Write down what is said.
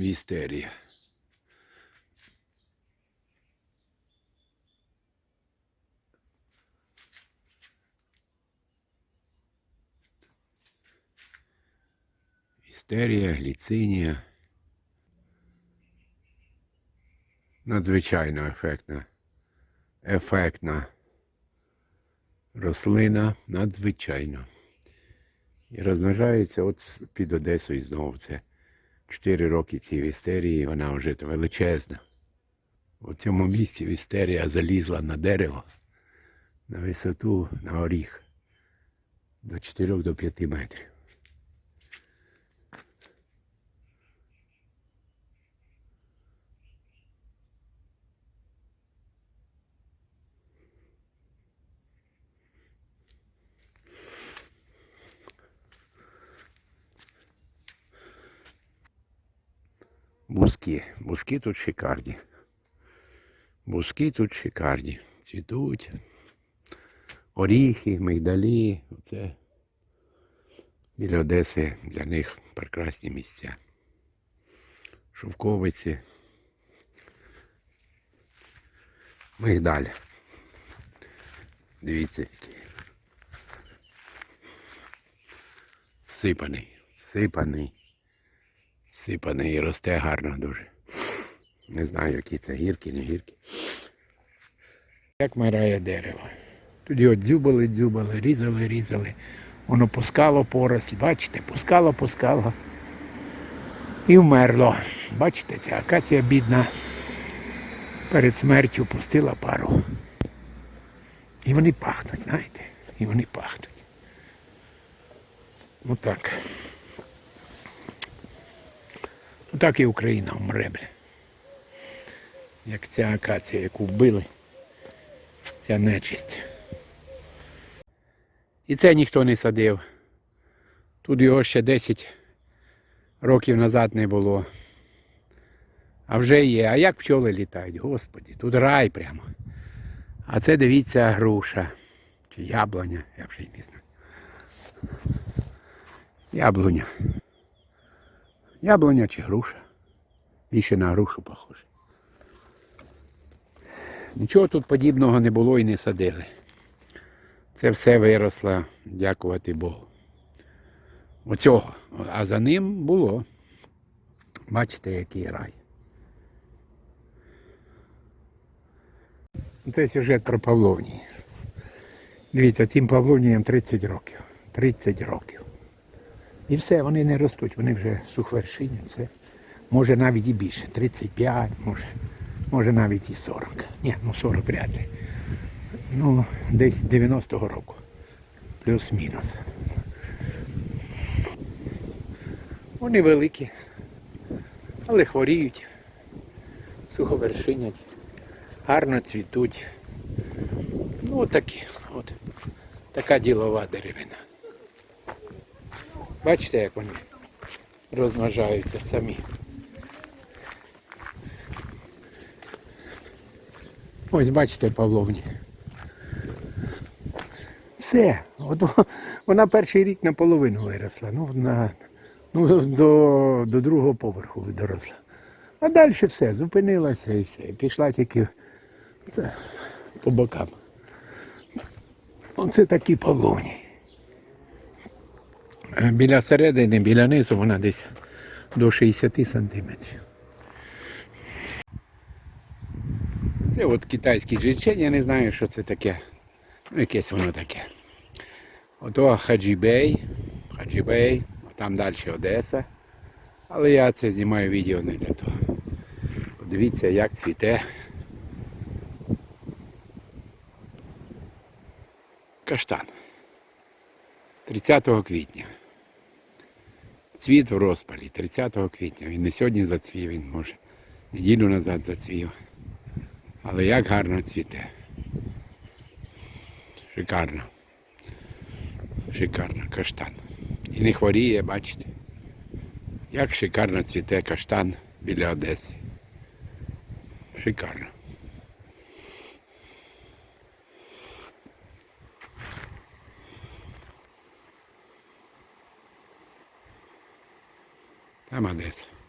Вістерія. Вістерія, гліцинія. Надзвичайно ефектна. Ефектна рослина надзвичайно. І розмножається от під Одесою знову. Це 4 роки цій вістерії, вона вже величезна. У цьому місці вістерія залізла на дерево на висоту на оріг до 4 до 5 метрів. Бузки. Бузки тут шикарні. Бузки тут шикарні. Цвітуть. Оріхи, мигдалі. Це біля Одеси для них прекрасні місця. Шовковиці. Мигдаль. Дивіться, який. Сипаний. Сипаний. Сипаний і росте гарно дуже. Не знаю, які це гірки, не гірки. Як мирає дерево. Тут його дзюбали, дзюбали, різали, різали. Воно пускало поросль, бачите, пускало, пускало. І вмерло. Бачите, ця акація бідна перед смертю пустила пару. І вони пахнуть, знаєте? І вони пахнуть. Отак. Так і Україна вмре. Як ця акація, яку вбили, ця нечисть. І це ніхто не садив. Тут його ще 10 років назад не було. А вже є. А як пчоли літають, господі, тут рай прямо. А це дивіться груша. Чи яблуня, я вже не знаю. Яблуня. Яблуня чи груша. Більше на грушу похоже. Нічого тут подібного не було і не садили. Це все виросло, дякувати Богу. Оцього. А за ним було. Бачите, який рай. Це сюжет про Павловнії. Дивіться, цим Павловніям 30 років. 30 років. І все, вони не ростуть, вони вже сухвершині. Це може навіть і більше. 35, може, може навіть і 40. Ні, ну 40 вряд ли. Ну, десь 90-го року. Плюс-мінус. Вони великі, але хворіють, суховершинять, гарно цвітуть. Ну, отакі. От. Така ділова деревина. Бачите, як вони розмножаються самі. Ось бачите, Павловні. Все. От вона перший рік наполовину виросла. Ну, на, ну до, до другого поверху доросла. А далі все, зупинилася і все. Пішла тільки це, по бокам. Оце такі Павловні. Біля середини, біля низу вона десь до 60 сантиметрів. Це от китайський жичень, я не знаю, що це таке. Ну, якесь воно таке. Ото Хаджібей, Хаджібей, там далі Одеса. Але я це знімаю відео не для того. Подивіться, як цвіте. Каштан. 30 квітня. Цвіт в розпалі 30 квітня. Він не сьогодні зацвів, він може неділю назад зацвів. Але як гарно цвіте. Шикарно. Шикарно каштан. І не хворіє, бачите. Як шикарно цвіте каштан біля Одеси. Шикарно. Там Одеса.